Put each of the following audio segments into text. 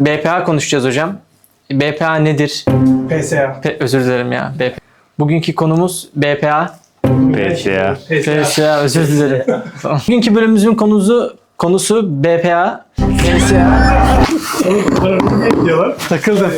BPA konuşacağız hocam. BPA nedir? PSA. Pe- özür dilerim ya. BPA. Bugünkü konumuz BPA. PSA. PSA. PSA özür dilerim. Tamam. Bugünkü bölümümüzün konusu konusu BPA. PSA. Ne diyorlar? Takıldım.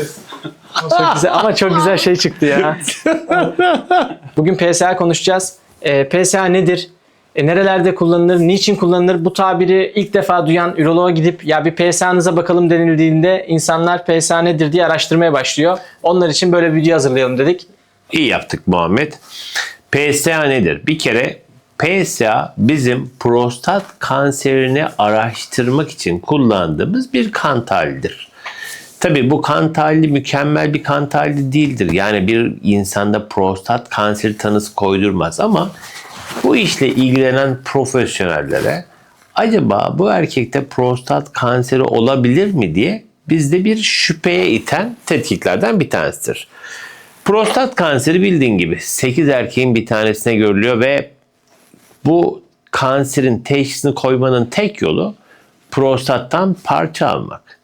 Çok güzel ama çok güzel şey çıktı ya. Bugün PSA konuşacağız. Ee, PSA nedir? E, nerelerde kullanılır? Niçin kullanılır? Bu tabiri ilk defa duyan üroloğa gidip ya bir PSA'nıza bakalım denildiğinde insanlar PSA nedir diye araştırmaya başlıyor. Onlar için böyle bir video hazırlayalım dedik. İyi yaptık Muhammed. PSA nedir? Bir kere PSA bizim prostat kanserini araştırmak için kullandığımız bir kan tahlilidir. Tabii bu kan tahlili mükemmel bir kan tahlili değildir. Yani bir insanda prostat kanseri tanısı koydurmaz ama bu işle ilgilenen profesyonellere acaba bu erkekte prostat kanseri olabilir mi diye bizde bir şüpheye iten tetkiklerden bir tanesidir. Prostat kanseri bildiğin gibi 8 erkeğin bir tanesine görülüyor ve bu kanserin teşhisini koymanın tek yolu prostattan parça almak.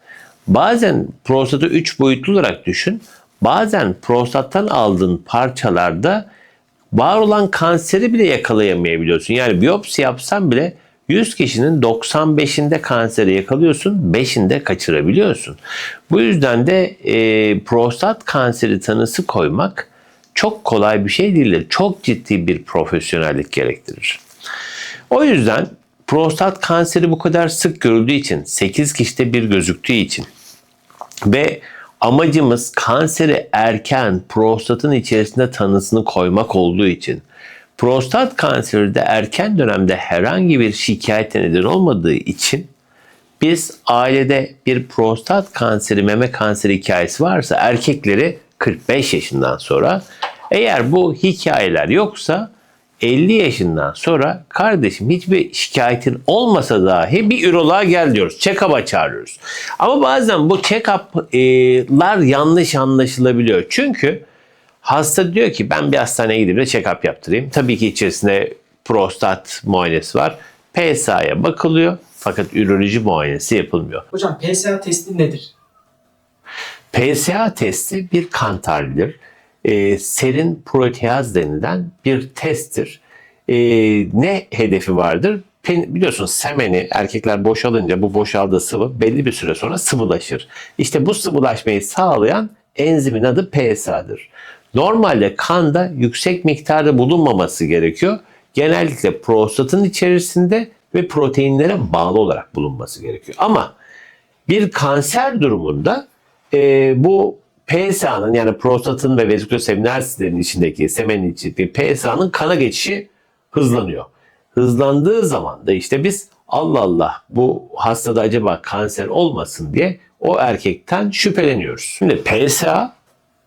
Bazen prostatı 3 boyutlu olarak düşün. Bazen prostattan aldığın parçalarda var olan kanseri bile yakalayamayabiliyorsun. Yani biyopsi yapsan bile 100 kişinin 95'inde kanseri yakalıyorsun, 5'inde kaçırabiliyorsun. Bu yüzden de e, prostat kanseri tanısı koymak çok kolay bir şey değildir. Çok ciddi bir profesyonellik gerektirir. O yüzden prostat kanseri bu kadar sık görüldüğü için, 8 kişide bir gözüktüğü için ve amacımız kanseri erken prostatın içerisinde tanısını koymak olduğu için. Prostat kanseri de erken dönemde herhangi bir şikayete neden olmadığı için biz ailede bir prostat kanseri, meme kanseri hikayesi varsa erkekleri 45 yaşından sonra eğer bu hikayeler yoksa 50 yaşından sonra kardeşim hiçbir şikayetin olmasa dahi bir üroloğa gel diyoruz. Check-up'a çağırıyoruz. Ama bazen bu check-up'lar yanlış anlaşılabiliyor. Çünkü hasta diyor ki ben bir hastaneye gidip de check-up yaptırayım. Tabii ki içerisinde prostat muayenesi var. PSA'ya bakılıyor fakat üroloji muayenesi yapılmıyor. Hocam PSA testi nedir? PSA testi bir kan tahlilidir. Ee, serin proteaz denilen bir testtir. Ee, ne hedefi vardır? Pen- biliyorsun semeni erkekler boşalınca bu boşaldığı sıvı belli bir süre sonra sıvılaşır. İşte bu sıvılaşmayı sağlayan enzimin adı PSA'dır. Normalde kanda yüksek miktarda bulunmaması gerekiyor. Genellikle prostatın içerisinde ve proteinlere bağlı olarak bulunması gerekiyor. Ama bir kanser durumunda e, bu PSA'nın yani prostatın ve vesiküloseminer sisteminin içindeki semenin içindeki PSA'nın kana geçişi hızlanıyor. Hızlandığı zaman da işte biz Allah Allah bu hastada acaba kanser olmasın diye o erkekten şüpheleniyoruz. Şimdi PSA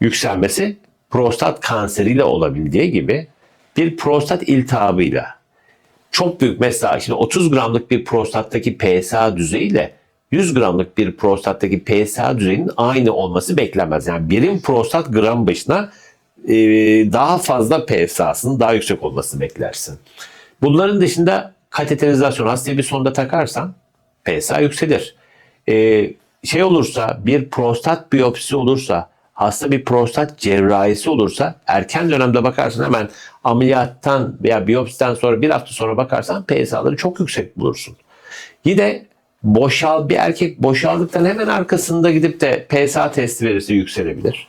yükselmesi prostat kanseriyle olabildiği gibi bir prostat iltihabıyla çok büyük mesela şimdi 30 gramlık bir prostattaki PSA düzeyiyle 100 gramlık bir prostattaki PSA düzeyinin aynı olması beklenmez. Yani birim prostat gram başına e, daha fazla PSA'sının daha yüksek olmasını beklersin. Bunların dışında kateterizasyon hastaya bir sonda takarsan PSA yükselir. E, şey olursa bir prostat biyopsisi olursa hasta bir prostat cerrahisi olursa erken dönemde bakarsan hemen ameliyattan veya biyopsiden sonra bir hafta sonra bakarsan PSA'ları çok yüksek bulursun. Yine boşal bir erkek boşaldıktan hemen arkasında gidip de PSA testi verirse yükselebilir.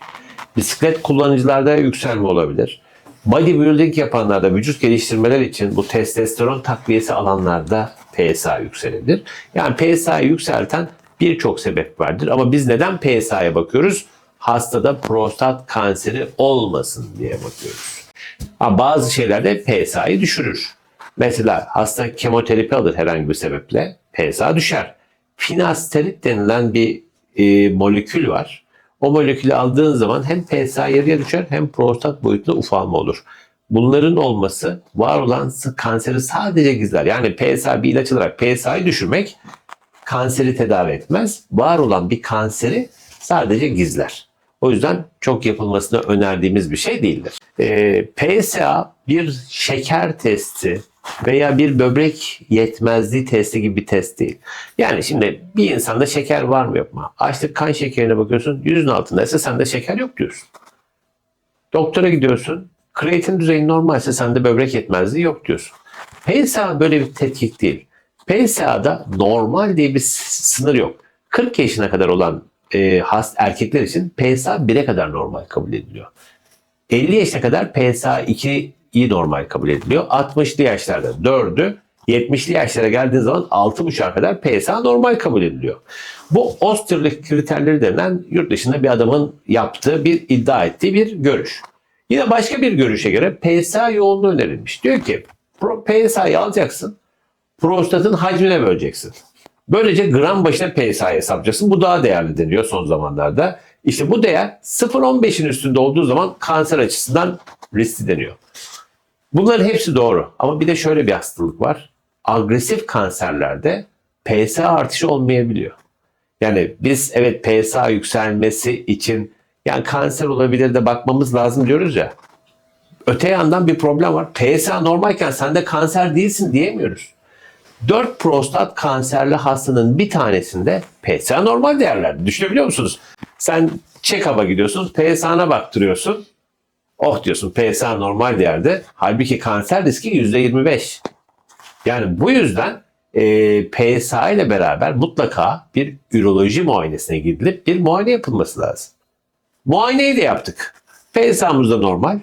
Bisiklet kullanıcılarda yükselme olabilir. Bodybuilding yapanlarda vücut geliştirmeler için bu testosteron takviyesi alanlarda PSA yükselebilir. Yani PSA'yı yükselten birçok sebep vardır ama biz neden PSA'ya bakıyoruz? Hastada prostat kanseri olmasın diye bakıyoruz. Ama bazı şeyler de PSA'yı düşürür. Mesela hasta kemoterapi alır herhangi bir sebeple PSA düşer. Finasterit denilen bir e, molekül var. O molekülü aldığın zaman hem PSA yarıya düşer hem prostat boyutunda ufalma olur. Bunların olması var olan kanseri sadece gizler. Yani PSA bir ilaç alarak PSA'yı düşürmek kanseri tedavi etmez. Var olan bir kanseri sadece gizler. O yüzden çok yapılmasını önerdiğimiz bir şey değildir. Ee, PSA bir şeker testi veya bir böbrek yetmezliği testi gibi bir test değil. Yani şimdi bir insanda şeker var mı yok mu? Açlık kan şekerine bakıyorsun yüzün altındaysa sende şeker yok diyorsun. Doktora gidiyorsun kreatin düzeyi normalse sende böbrek yetmezliği yok diyorsun. PSA böyle bir tetkik değil. PSA'da normal diye bir sınır yok. 40 yaşına kadar olan e, hast erkekler için PSA 1'e kadar normal kabul ediliyor. 50 yaşına kadar PSA 2'yi normal kabul ediliyor. 60'lı yaşlarda 4'ü, 70'li yaşlara geldiğin zaman 6,5'a kadar PSA normal kabul ediliyor. Bu Osterlich kriterleri denilen yurt dışında bir adamın yaptığı bir iddia ettiği bir görüş. Yine başka bir görüşe göre PSA yoğunluğu önerilmiş. Diyor ki PSA'yı alacaksın, prostatın hacmine böleceksin. Böylece gram başına PSA hesaplayacaksın. Bu daha değerli deniyor son zamanlarda. İşte bu değer 0.15'in üstünde olduğu zaman kanser açısından riskli deniyor. Bunların hepsi doğru. Ama bir de şöyle bir hastalık var. Agresif kanserlerde PSA artışı olmayabiliyor. Yani biz evet PSA yükselmesi için yani kanser olabilir de bakmamız lazım diyoruz ya. Öte yandan bir problem var. PSA normalken sen de kanser değilsin diyemiyoruz. 4 prostat kanserli hastanın bir tanesinde PSA normal değerler. Düşünebiliyor musunuz? Sen check-up'a gidiyorsun, PSA'na baktırıyorsun. Oh diyorsun PSA normal değerde. Halbuki kanser riski %25. Yani bu yüzden e, PSA ile beraber mutlaka bir üroloji muayenesine gidilip bir muayene yapılması lazım. Muayeneyi de yaptık. PSA'mız da normal.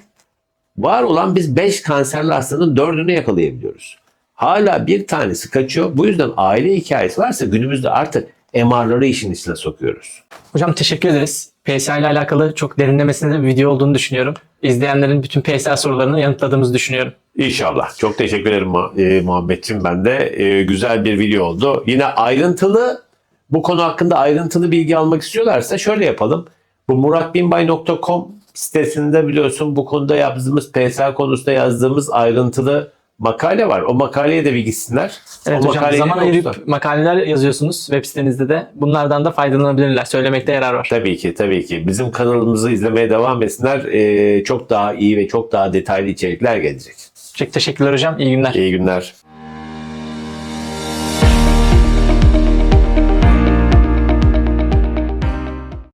Var olan biz 5 kanserli hastanın 4'ünü yakalayabiliyoruz. Hala bir tanesi kaçıyor. Bu yüzden aile hikayesi varsa günümüzde artık MR'ları işin içine sokuyoruz. Hocam teşekkür ederiz. PSA ile alakalı çok derinlemesine bir video olduğunu düşünüyorum. İzleyenlerin bütün PSA sorularını yanıtladığımızı düşünüyorum. İnşallah. Çok teşekkür ederim e. Ben de e, güzel bir video oldu. Yine ayrıntılı bu konu hakkında ayrıntılı bilgi almak istiyorlarsa şöyle yapalım. Bu muratbinbay.com sitesinde biliyorsun bu konuda yazdığımız PSA konusunda yazdığımız ayrıntılı makale var. O makaleye de bir gitsinler. Evet o hocam zaman ayırıp okusunlar. makaleler yazıyorsunuz web sitenizde de. Bunlardan da faydalanabilirler. Söylemekte yarar var. Tabii ki tabii ki. Bizim kanalımızı izlemeye devam etsinler. E, çok daha iyi ve çok daha detaylı içerikler gelecek. Çok teşekkürler hocam. İyi günler. İyi günler.